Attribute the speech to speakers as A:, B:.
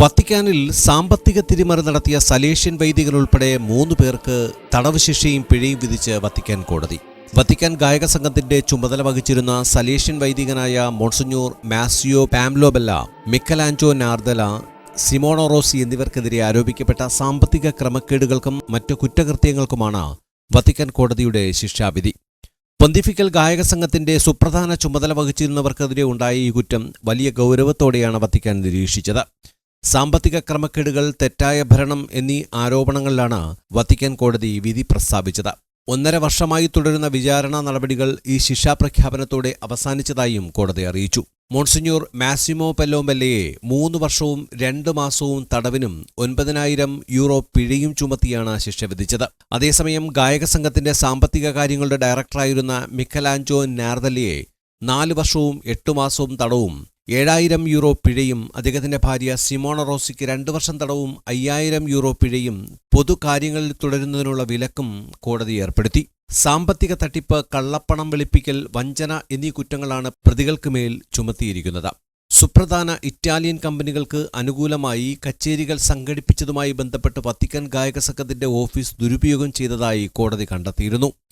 A: വത്തിക്കാനിൽ സാമ്പത്തിക തിരിമറി നടത്തിയ സലേഷ്യൻ വൈദികർ ഉൾപ്പെടെ മൂന്ന് പേർക്ക് തടവ് ശിക്ഷയും പിഴയും വിധിച്ച് വത്തിക്കാൻ കോടതി. വത്തിക്കാൻ ഗായക സംഘത്തിന്റെ ചുമതല വഹിച്ചിരുന്ന സലേഷ്യൻ വൈദികനായ മോൺസുഞ്ഞൂർ മാസിയോ പാംലോബെല്ല മിക്കലാഞ്ചോ നാർദല സിമോണോ റോസി എന്നിവർക്കെതിരെ ആരോപിക്കപ്പെട്ട സാമ്പത്തിക ക്രമക്കേടുകൾക്കും മറ്റു കുറ്റകൃത്യങ്ങൾക്കുമാണ് വത്തിക്കാൻ കോടതിയുടെ ശിക്ഷാവിധി. പൊന്തിഫിക്കൽ ഗായക സംഘത്തിന്റെ സുപ്രധാന ചുമതല വഹിച്ചിരുന്നവർക്കെതിരെ ഉണ്ടായ ഈ കുറ്റം വലിയ ഗൗരവത്തോടെയാണ് വത്തിക്കാൻ നിരീക്ഷിച്ചത്. സാമ്പത്തിക ക്രമക്കേടുകൾ തെറ്റായ ഭരണം എന്നീ ആരോപണങ്ങളിലാണ് വത്തിക്കാൻ കോടതി വിധി പ്രസ്താവിച്ചത്. ഒന്നര വർഷമായി തുടരുന്ന വിചാരണ നടപടികൾ ഈ ശിക്ഷാപ്രഖ്യാപനത്തോടെ അവസാനിച്ചതായും കോടതി അറിയിച്ചു. മോൺസിഞ്ഞൂർ മാസിമോ പെല്ലോമ്പെല്ലയെ മൂന്ന് വർഷവും രണ്ട് മാസവും തടവിനും ഒൻപതിനായിരം യൂറോ പിഴയും ചുമത്തിയാണ് ശിക്ഷ വിധിച്ചത്. അതേസമയം ഗായക സംഘത്തിന്റെ സാമ്പത്തിക കാര്യങ്ങളുടെ ഡയറക്ടറായിരുന്ന മിക്കലാഞ്ചോ നാർദലിയെ നാല് വർഷവും എട്ടു മാസവും തടവും ഏഴായിരം യൂറോ പിഴയും. അദ്ദേഹത്തിന്റെ ഭാര്യ സിമോണ റോസിക്ക് രണ്ടു വർഷം തടവും അയ്യായിരം യൂറോ പിഴയും. പൊതുകാര്യങ്ങളിൽ തുടരുന്നതിനുള്ള വിലക്കും കോടതി ഏർപ്പെടുത്തി. സാമ്പത്തിക തട്ടിപ്പ് കള്ളപ്പണം വെളുപ്പിക്കൽ വഞ്ചന എന്നീ കുറ്റങ്ങളാണ് പ്രതികൾക്ക് മേൽ ചുമത്തിയിരിക്കുന്നത്. സുപ്രധാന ഇറ്റാലിയൻ കമ്പനികൾക്ക് അനുകൂലമായി കച്ചേരികൾ സംഘടിപ്പിച്ചതുമായി ബന്ധപ്പെട്ട് വത്തിക്കാൻ ഗായക സംഘത്തിന്റെ ഓഫീസ് ദുരുപയോഗം ചെയ്തതായി കോടതി കണ്ടെത്തിയിരുന്നു.